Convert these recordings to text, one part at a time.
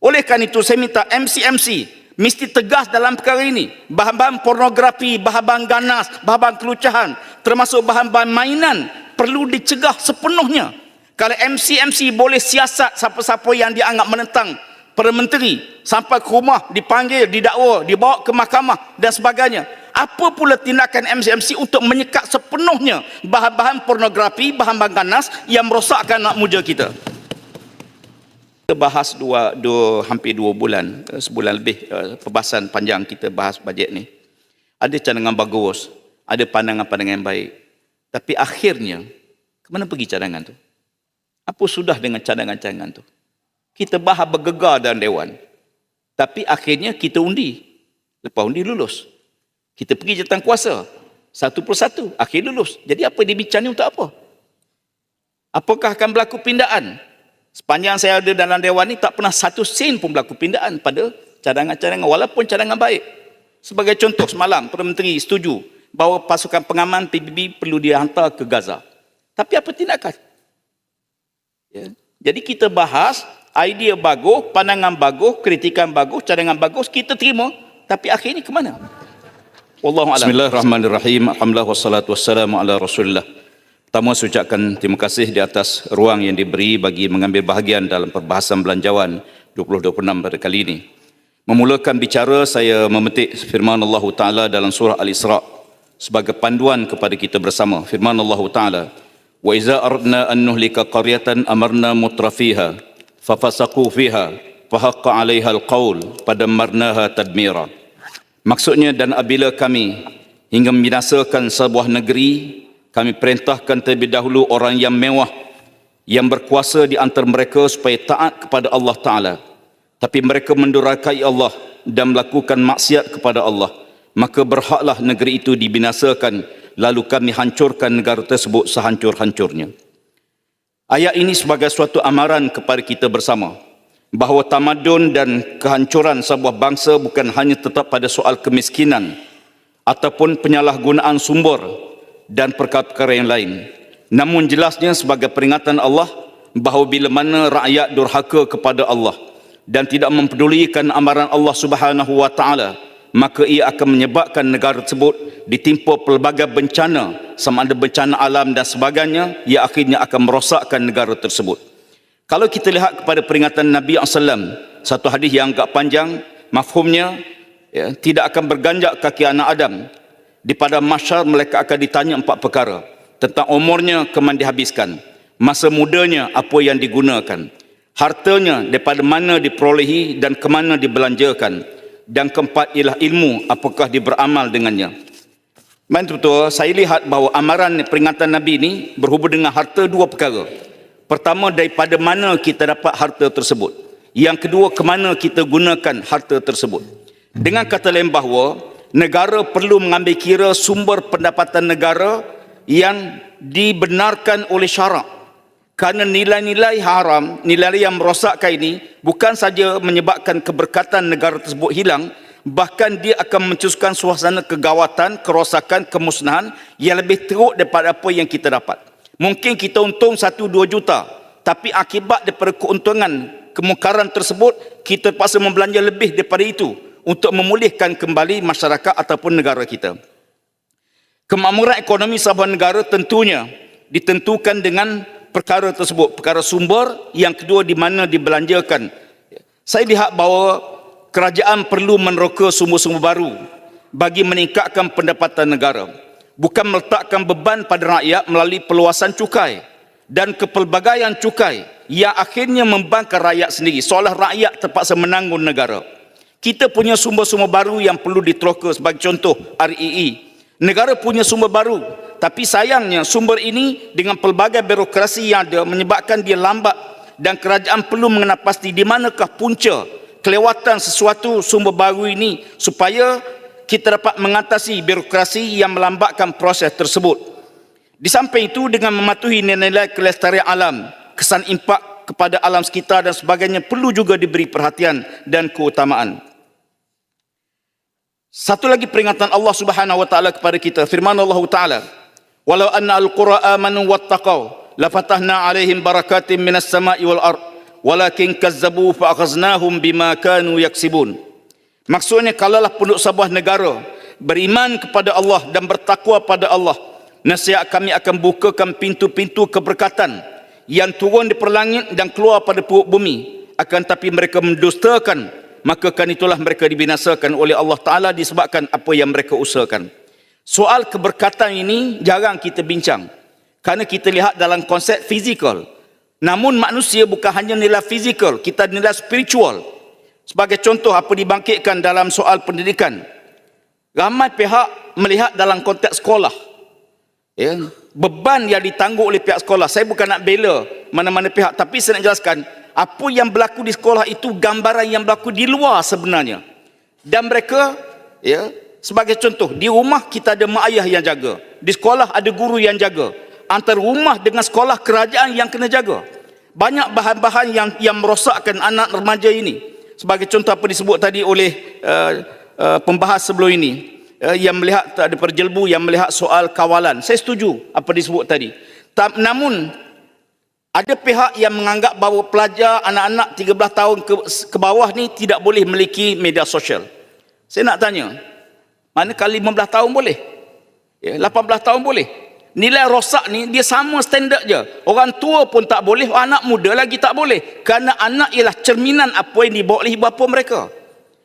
Oleh kerana itu saya minta MC-MC mesti tegas dalam perkara ini. Bahan-bahan pornografi, bahan-bahan ganas, bahan-bahan kelucahan, termasuk bahan-bahan mainan perlu dicegah sepenuhnya. Kalau MC-MC boleh siasat siapa-siapa yang dianggap menentang Perdana Menteri sampai ke rumah dipanggil, didakwa, dibawa ke mahkamah dan sebagainya. Apa pula tindakan MC-MC untuk menyekat sepenuhnya bahan-bahan pornografi, bahan-bahan ganas yang merosakkan anak muda kita? Kita bahas dua, dua, hampir dua bulan, eh, sebulan lebih eh, perbahasan panjang kita bahas bajet ni. Ada cadangan bagus, ada pandangan-pandangan yang baik. Tapi akhirnya, ke mana pergi cadangan tu? Apa sudah dengan cadangan-cadangan tu? Kita bahas bergegar dalam dewan. Tapi akhirnya kita undi. Lepas undi lulus. Kita pergi jatuh kuasa. Satu persatu. Akhir lulus. Jadi apa dia bincang ni untuk apa? Apakah akan berlaku pindaan? Sepanjang saya ada dalam dewan ni tak pernah satu sen pun berlaku pindaan pada cadangan-cadangan walaupun cadangan baik. Sebagai contoh semalam Perdana Menteri setuju bahawa pasukan pengaman PBB perlu dihantar ke Gaza. Tapi apa tindakan? Ya. Jadi kita bahas idea bagus, pandangan bagus, kritikan bagus, cadangan bagus kita terima tapi akhirnya ke mana? Wallahu a'lam. Bismillahirrahmanirrahim. Alhamdulillah wassalatu wassalamu ala Rasulillah. Pertama saya ucapkan terima kasih di atas ruang yang diberi bagi mengambil bahagian dalam perbahasan belanjawan 2026 pada kali ini. Memulakan bicara saya memetik firman Allah Taala dalam surah Al-Isra sebagai panduan kepada kita bersama. Firman Allah Taala, "Wa iza aradna an nuhlika qaryatan amarna mutrafiha fafasaqu fiha fahaqqa 'alaiha al-qaul fadammarnaha tadmira." Maksudnya dan apabila kami hingga membinasakan sebuah negeri kami perintahkan terlebih dahulu orang yang mewah yang berkuasa di antara mereka supaya taat kepada Allah Ta'ala. Tapi mereka mendurakai Allah dan melakukan maksiat kepada Allah. Maka berhaklah negeri itu dibinasakan lalu kami hancurkan negara tersebut sehancur-hancurnya. Ayat ini sebagai suatu amaran kepada kita bersama bahawa tamadun dan kehancuran sebuah bangsa bukan hanya tetap pada soal kemiskinan ataupun penyalahgunaan sumber dan perkara-perkara yang lain. Namun jelasnya sebagai peringatan Allah bahawa bila mana rakyat durhaka kepada Allah dan tidak mempedulikan amaran Allah Subhanahu wa taala, maka ia akan menyebabkan negara tersebut ditimpa pelbagai bencana sama ada bencana alam dan sebagainya ia akhirnya akan merosakkan negara tersebut. Kalau kita lihat kepada peringatan Nabi SAW, satu hadis yang agak panjang, mafhumnya ya, tidak akan berganjak kaki anak Adam di pada masyar mereka akan ditanya empat perkara tentang umurnya kemana dihabiskan masa mudanya apa yang digunakan hartanya daripada mana diperolehi dan ke mana dibelanjakan dan keempat ialah ilmu apakah dia beramal dengannya. Main betul saya lihat bahawa amaran peringatan Nabi ini berhubung dengan harta dua perkara. Pertama daripada mana kita dapat harta tersebut. Yang kedua ke mana kita gunakan harta tersebut. Dengan kata lain bahawa negara perlu mengambil kira sumber pendapatan negara yang dibenarkan oleh syarak. Kerana nilai-nilai haram, nilai yang merosakkan ini bukan saja menyebabkan keberkatan negara tersebut hilang, bahkan dia akan mencetuskan suasana kegawatan, kerosakan, kemusnahan yang lebih teruk daripada apa yang kita dapat. Mungkin kita untung 1-2 juta, tapi akibat daripada keuntungan kemukaran tersebut, kita terpaksa membelanja lebih daripada itu untuk memulihkan kembali masyarakat ataupun negara kita. Kemakmuran ekonomi sebuah negara tentunya ditentukan dengan perkara tersebut, perkara sumber, yang kedua di mana dibelanjakan. Saya lihat bahawa kerajaan perlu meneroka sumber-sumber baru bagi meningkatkan pendapatan negara. Bukan meletakkan beban pada rakyat melalui peluasan cukai dan kepelbagaian cukai yang akhirnya membangkang rakyat sendiri. Seolah rakyat terpaksa menanggung negara. Kita punya sumber-sumber baru yang perlu diteroka sebagai contoh REE. Negara punya sumber baru. Tapi sayangnya sumber ini dengan pelbagai birokrasi yang ada menyebabkan dia lambat dan kerajaan perlu mengenal pasti di manakah punca kelewatan sesuatu sumber baru ini supaya kita dapat mengatasi birokrasi yang melambatkan proses tersebut. Di samping itu dengan mematuhi nilai-nilai kelestarian alam, kesan impak kepada alam sekitar dan sebagainya perlu juga diberi perhatian dan keutamaan. Satu lagi peringatan Allah Subhanahu wa taala kepada kita. Firman Allah taala, "Walau anna al-qura amanu wattaqau, lafatahna 'alaihim barakatin minas sama'i wal ard, walakin kazzabu fa akhaznahum bima kanu yaksibun maksudnya kalaulah penduduk sebuah negara beriman kepada Allah dan bertakwa pada Allah nasihat kami akan bukakan pintu-pintu keberkatan yang turun di perlangit dan keluar pada perut bumi akan tapi mereka mendustakan maka kan itulah mereka dibinasakan oleh Allah Ta'ala disebabkan apa yang mereka usahakan. Soal keberkatan ini jarang kita bincang. Kerana kita lihat dalam konsep fizikal. Namun manusia bukan hanya nilai fizikal kita nilai spiritual. Sebagai contoh apa dibangkitkan dalam soal pendidikan. Ramai pihak melihat dalam konteks sekolah. Ya, beban yang ditanggung oleh pihak sekolah. Saya bukan nak bela mana-mana pihak tapi saya nak jelaskan apa yang berlaku di sekolah itu gambaran yang berlaku di luar sebenarnya. Dan mereka ya sebagai contoh di rumah kita ada mak ayah yang jaga. Di sekolah ada guru yang jaga. Antara rumah dengan sekolah kerajaan yang kena jaga. Banyak bahan-bahan yang yang merosakkan anak remaja ini. Sebagai contoh apa disebut tadi oleh uh, uh, pembahas sebelum ini. Uh, yang melihat ada perjelbu yang melihat soal kawalan. Saya setuju apa disebut tadi. Ta- namun ada pihak yang menganggap bahawa pelajar anak-anak 13 tahun ke, ke bawah ni tidak boleh memiliki media sosial. Saya nak tanya, mana kali 15 tahun boleh? Ya, 18 tahun boleh. Nilai rosak ni dia sama standard je. Orang tua pun tak boleh, anak muda lagi tak boleh. Kerana anak ialah cerminan apa yang dibawa oleh bapa mereka.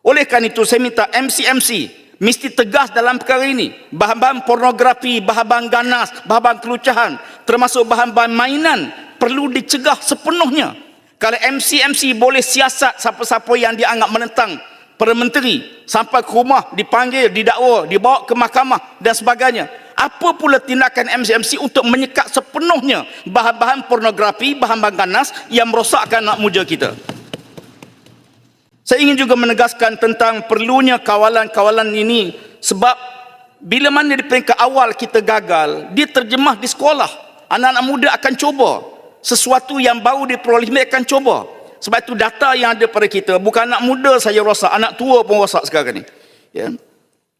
Oleh kerana itu saya minta MCMC mesti tegas dalam perkara ini. Bahan-bahan pornografi, bahan-bahan ganas, bahan-bahan kelucahan, termasuk bahan-bahan mainan perlu dicegah sepenuhnya. Kalau MC-MC boleh siasat siapa-siapa yang dianggap menentang Perdana Menteri sampai ke rumah dipanggil, didakwa, dibawa ke mahkamah dan sebagainya. Apa pula tindakan MC-MC untuk menyekat sepenuhnya bahan-bahan pornografi, bahan-bahan ganas yang merosakkan anak muda kita. Saya ingin juga menegaskan tentang perlunya kawalan-kawalan ini sebab bila mana di peringkat awal kita gagal, dia terjemah di sekolah. Anak-anak muda akan cuba sesuatu yang baru diperoleh mereka akan cuba. Sebab itu data yang ada pada kita bukan anak muda saja rosak, anak tua pun rosak sekarang ni. Ya.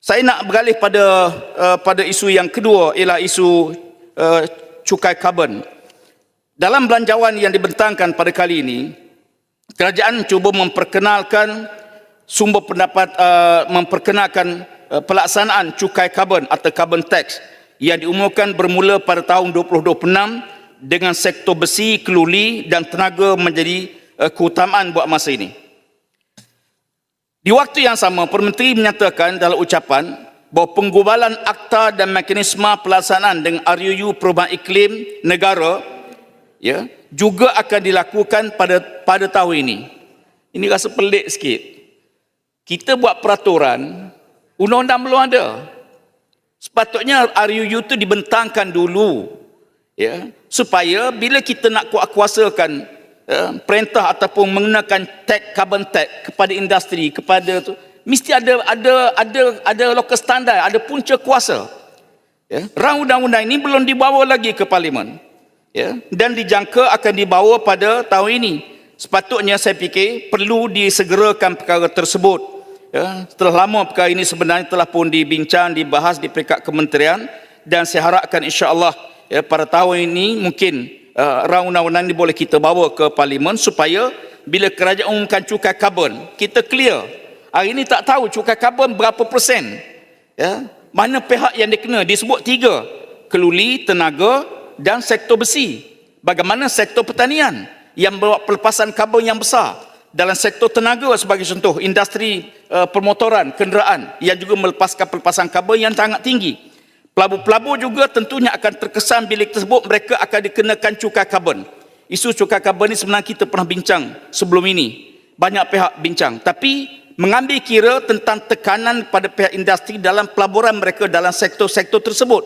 Saya nak beralih pada uh, pada isu yang kedua ialah isu uh, cukai karbon. Dalam belanjawan yang dibentangkan pada kali ini, kerajaan cuba memperkenalkan sumber pendapat uh, memperkenalkan uh, pelaksanaan cukai karbon atau carbon tax yang diumumkan bermula pada tahun 2026 dengan sektor besi, keluli dan tenaga menjadi uh, keutamaan buat masa ini. Di waktu yang sama, Perdana Menteri menyatakan dalam ucapan bahawa penggubalan akta dan mekanisme pelaksanaan dengan RUU perubahan iklim negara ya, juga akan dilakukan pada pada tahun ini. Ini rasa pelik sikit. Kita buat peraturan, undang-undang belum ada. Sepatutnya RUU itu dibentangkan dulu ya, supaya bila kita nak kuasakan ya, perintah ataupun mengenakan tax carbon tax kepada industri kepada tu mesti ada ada ada ada lokal standar ada punca kuasa. Ya. Rang undang-undang ini belum dibawa lagi ke parlimen. Ya. Dan dijangka akan dibawa pada tahun ini. Sepatutnya saya fikir perlu disegerakan perkara tersebut. Ya. Setelah lama perkara ini sebenarnya telah pun dibincang dibahas di peringkat kementerian. Dan saya harapkan insya-Allah ya pada tahun ini mungkin uh, rang undang-undang ini boleh kita bawa ke parlimen supaya bila kerajaan umumkan cukai karbon kita clear. Hari ini tak tahu cukai karbon berapa persen. Ya mana pihak yang dikena disebut tiga. Keluli tenaga dan sektor besi. Bagaimana sektor pertanian yang bawa pelepasan karbon yang besar dalam sektor tenaga sebagai contoh industri uh, permotoran kenderaan yang juga melepaskan pelepasan karbon yang sangat tinggi Pelabur-pelabur juga tentunya akan terkesan bilik tersebut mereka akan dikenakan cukai karbon. Isu cukai karbon ini sebenarnya kita pernah bincang sebelum ini. Banyak pihak bincang. Tapi mengambil kira tentang tekanan pada pihak industri dalam pelaburan mereka dalam sektor-sektor tersebut.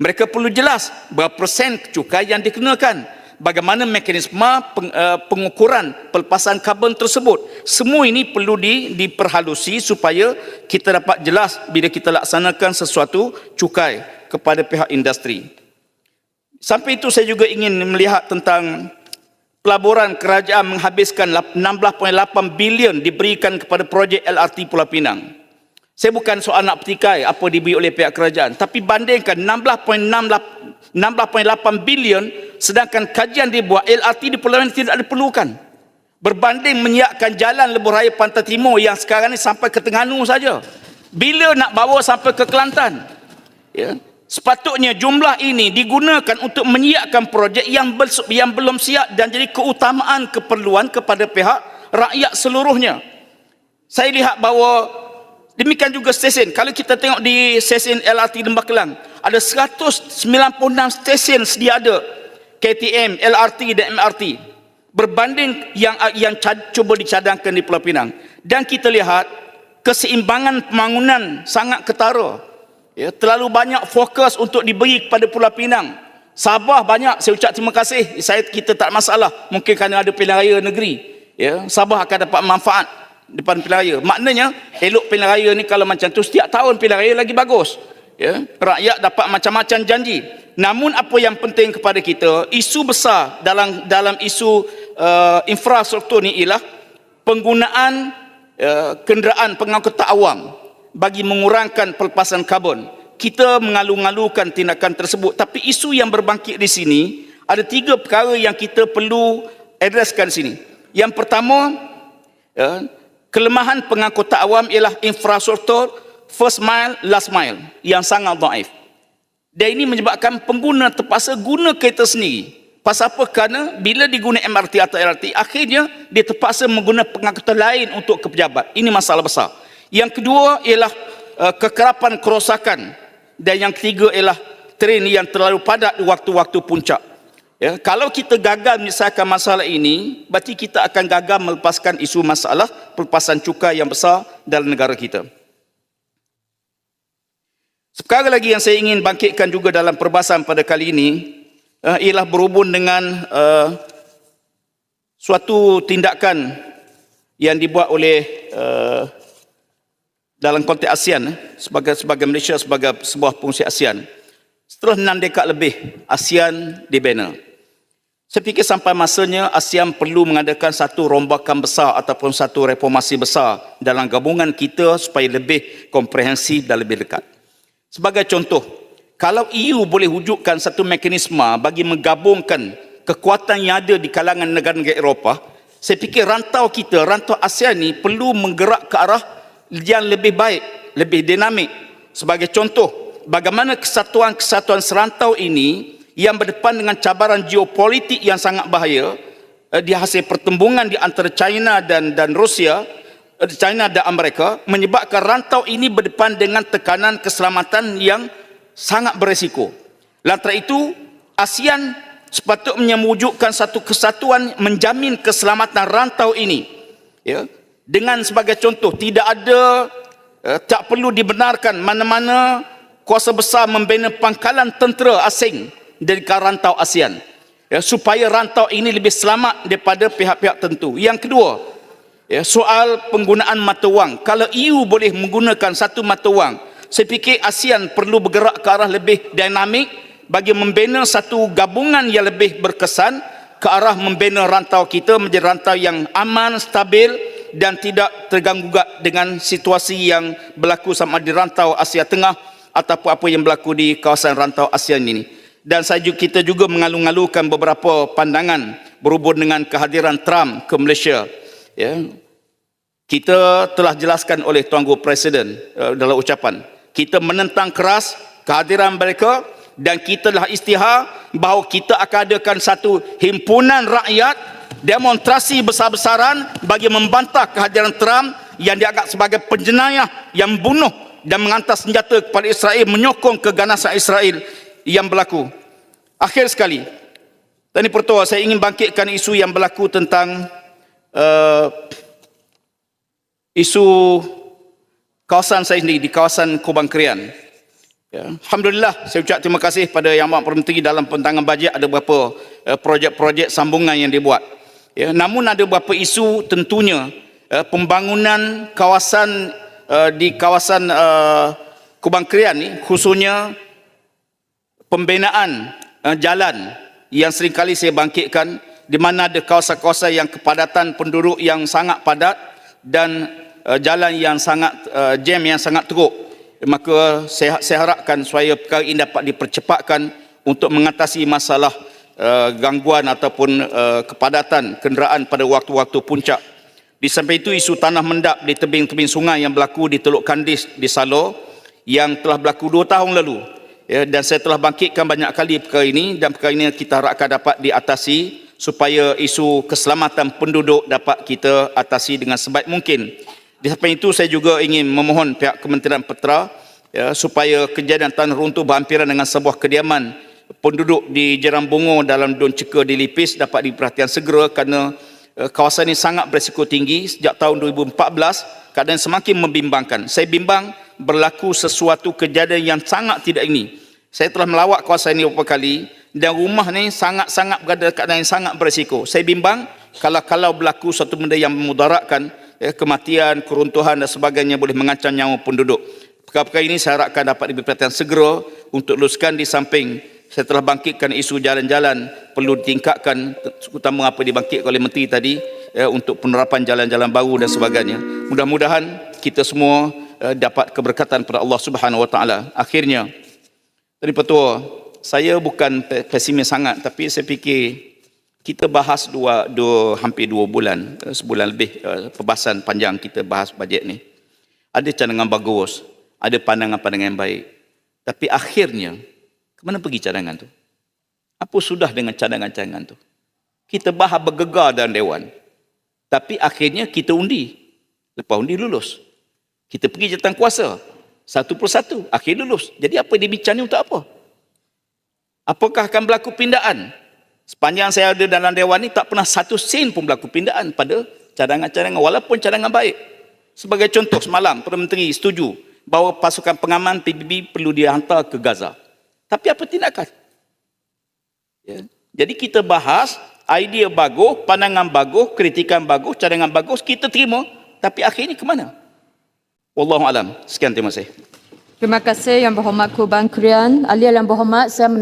Mereka perlu jelas berapa persen cukai yang dikenakan bagaimana mekanisme eh, pengukuran pelepasan karbon tersebut. Semua ini perlu di, diperhalusi supaya kita dapat jelas bila kita laksanakan sesuatu cukai kepada pihak industri. Sampai itu saya juga ingin melihat tentang pelaburan kerajaan menghabiskan 16.8 bilion diberikan kepada projek LRT Pulau Pinang. Saya bukan soal nak petikai apa diberi oleh pihak kerajaan. Tapi bandingkan 16.8 bilion sedangkan kajian dibuat LRT di Pulau tidak diperlukan. berbanding menyiapkan jalan lebuh raya Pantai Timur yang sekarang ni sampai ke Terengganu saja. Bila nak bawa sampai ke Kelantan? Ya. Sepatutnya jumlah ini digunakan untuk menyiapkan projek yang yang belum siap dan jadi keutamaan keperluan kepada pihak rakyat seluruhnya. Saya lihat bahawa demikian juga stesen. Kalau kita tengok di stesen LRT Lembah Kelang, ada 196 stesen sedia ada KTM, LRT dan MRT berbanding yang yang cuba dicadangkan di Pulau Pinang. Dan kita lihat keseimbangan pembangunan sangat ketara. Ya, terlalu banyak fokus untuk diberi kepada Pulau Pinang. Sabah banyak, saya ucap terima kasih. Saya kita tak masalah. Mungkin kerana ada pilihan raya negeri. Ya, Sabah akan dapat manfaat depan pilihan raya. Maknanya, elok pilihan raya ni kalau macam tu, setiap tahun pilihan raya lagi bagus. Ya, rakyat dapat macam-macam janji. Namun apa yang penting kepada kita, isu besar dalam dalam isu uh, infrastruktur ni ialah penggunaan uh, kenderaan pengangkutan awam bagi mengurangkan pelepasan karbon. Kita mengalu-ngalukan tindakan tersebut. Tapi isu yang berbangkit di sini, ada tiga perkara yang kita perlu addresskan di sini. Yang pertama, ya, kelemahan pengangkutan awam ialah infrastruktur first mile, last mile yang sangat daif. Dan ini menyebabkan pengguna terpaksa guna kereta sendiri. Pasal apa? Kerana bila diguna MRT atau LRT, akhirnya dia terpaksa menggunakan pengangkutan lain untuk ke pejabat. Ini masalah besar. Yang kedua ialah uh, kekerapan kerosakan. Dan yang ketiga ialah train yang terlalu padat waktu-waktu puncak. Ya, kalau kita gagal menyelesaikan masalah ini, berarti kita akan gagal melepaskan isu masalah pelepasan cukai yang besar dalam negara kita. Sekali lagi yang saya ingin bangkitkan juga dalam perbahasan pada kali ini uh, ialah berhubung dengan uh, suatu tindakan yang dibuat oleh uh, dalam konteks ASEAN sebagai sebagai Malaysia sebagai sebuah fungsi ASEAN. Setelah enam dekad lebih ASEAN dibina. Saya fikir sampai masanya ASEAN perlu mengadakan satu rombakan besar ataupun satu reformasi besar dalam gabungan kita supaya lebih komprehensif dan lebih dekat. Sebagai contoh, kalau EU boleh wujudkan satu mekanisme bagi menggabungkan kekuatan yang ada di kalangan negara-negara Eropah, saya fikir rantau kita, rantau ASEAN ni perlu menggerak ke arah yang lebih baik, lebih dinamik. Sebagai contoh, bagaimana kesatuan-kesatuan serantau ini yang berdepan dengan cabaran geopolitik yang sangat bahaya eh, di hasil pertembungan di antara China dan dan Rusia, eh, China dan Amerika menyebabkan rantau ini berdepan dengan tekanan keselamatan yang sangat beresiko. Lantaran itu, ASEAN sepatutnya mewujudkan satu kesatuan menjamin keselamatan rantau ini. Ya, dengan sebagai contoh tidak ada eh, tak perlu dibenarkan mana-mana kuasa besar membina pangkalan tentera asing dari rantau ASEAN ya, supaya rantau ini lebih selamat daripada pihak-pihak tentu. Yang kedua, ya, soal penggunaan mata wang. Kalau EU boleh menggunakan satu mata wang, saya fikir ASEAN perlu bergerak ke arah lebih dinamik bagi membina satu gabungan yang lebih berkesan ke arah membina rantau kita menjadi rantau yang aman, stabil dan tidak terganggu dengan situasi yang berlaku sama di rantau Asia Tengah ataupun apa yang berlaku di kawasan rantau ASEAN ini dan saya juga, kita juga mengalu-alukan beberapa pandangan berhubung dengan kehadiran Trump ke Malaysia. Ya. Kita telah jelaskan oleh Tuan Guru Presiden uh, dalam ucapan. Kita menentang keras kehadiran mereka dan kita telah istihar bahawa kita akan adakan satu himpunan rakyat demonstrasi besar-besaran bagi membantah kehadiran Trump yang dianggap sebagai penjenayah yang bunuh dan mengantar senjata kepada Israel menyokong keganasan Israel yang berlaku. Akhir sekali, Tani Pertua, saya ingin bangkitkan isu yang berlaku tentang uh, isu kawasan saya sendiri di kawasan Kubang Krian. Ya. Alhamdulillah, saya ucap terima kasih pada Yang Amat Menteri dalam pentangan bajet ada beberapa uh, projek-projek sambungan yang dibuat. Ya. Namun ada beberapa isu tentunya uh, pembangunan kawasan uh, di kawasan uh, Kubang Krian ni khususnya pembinaan uh, jalan yang seringkali saya bangkitkan di mana ada kawasan-kawasan yang kepadatan penduduk yang sangat padat dan uh, jalan yang sangat uh, jam yang sangat teruk maka saya, saya harapkan supaya perkara ini dapat dipercepatkan untuk mengatasi masalah uh, gangguan ataupun uh, kepadatan kenderaan pada waktu-waktu puncak. Di samping itu isu tanah mendap di tebing-tebing sungai yang berlaku di Teluk Kandis di Salo yang telah berlaku dua tahun lalu. Ya, dan saya telah bangkitkan banyak kali perkara ini dan perkara ini kita harapkan dapat diatasi supaya isu keselamatan penduduk dapat kita atasi dengan sebaik mungkin. Di samping itu saya juga ingin memohon pihak Kementerian Petera ya, supaya kejadian tanah runtuh berhampiran dengan sebuah kediaman penduduk di Jeram Bungo dalam Don Ceka di Lipis dapat diperhatikan segera kerana eh, kawasan ini sangat berisiko tinggi sejak tahun 2014 keadaan semakin membimbangkan. Saya bimbang berlaku sesuatu kejadian yang sangat tidak ini. Saya telah melawat kawasan ini beberapa kali dan rumah ni sangat-sangat berada keadaan yang sangat berisiko. Saya bimbang kalau-kalau berlaku satu benda yang memudaratkan ya, kematian, keruntuhan dan sebagainya boleh mengancam nyawa penduduk. Perkara-perkara ini saya harapkan dapat diberi perhatian segera untuk luluskan di samping saya telah bangkitkan isu jalan-jalan perlu ditingkatkan terutama apa dibangkitkan oleh menteri tadi ya, untuk penerapan jalan-jalan baru dan sebagainya. Mudah-mudahan kita semua uh, dapat keberkatan pada Allah Subhanahu Wa Taala. Akhirnya Tadi Petua, saya bukan pe- pesimis sangat tapi saya fikir kita bahas dua, dua hampir dua bulan, eh, sebulan lebih eh, perbahasan panjang kita bahas bajet ni. Ada cadangan bagus, ada pandangan-pandangan yang baik. Tapi akhirnya, ke mana pergi cadangan tu? Apa sudah dengan cadangan-cadangan tu? Kita bahas bergegar dalam dewan. Tapi akhirnya kita undi. Lepas undi lulus. Kita pergi jatuh kuasa. Satu persatu. Akhir lulus. Jadi apa dia bincang ni untuk apa? Apakah akan berlaku pindaan? Sepanjang saya ada dalam dewan ni tak pernah satu sen pun berlaku pindaan pada cadangan-cadangan walaupun cadangan baik. Sebagai contoh semalam Perdana Menteri setuju bahawa pasukan pengaman PBB perlu dihantar ke Gaza. Tapi apa tindakan? Ya. Jadi kita bahas idea bagus, pandangan bagus, kritikan bagus, cadangan bagus kita terima tapi akhirnya ke mana? Wallahu alam. Sekian terima kasih. Terima kasih Yang Berhormat Kuban Krian. Ahli Yang Berhormat, saya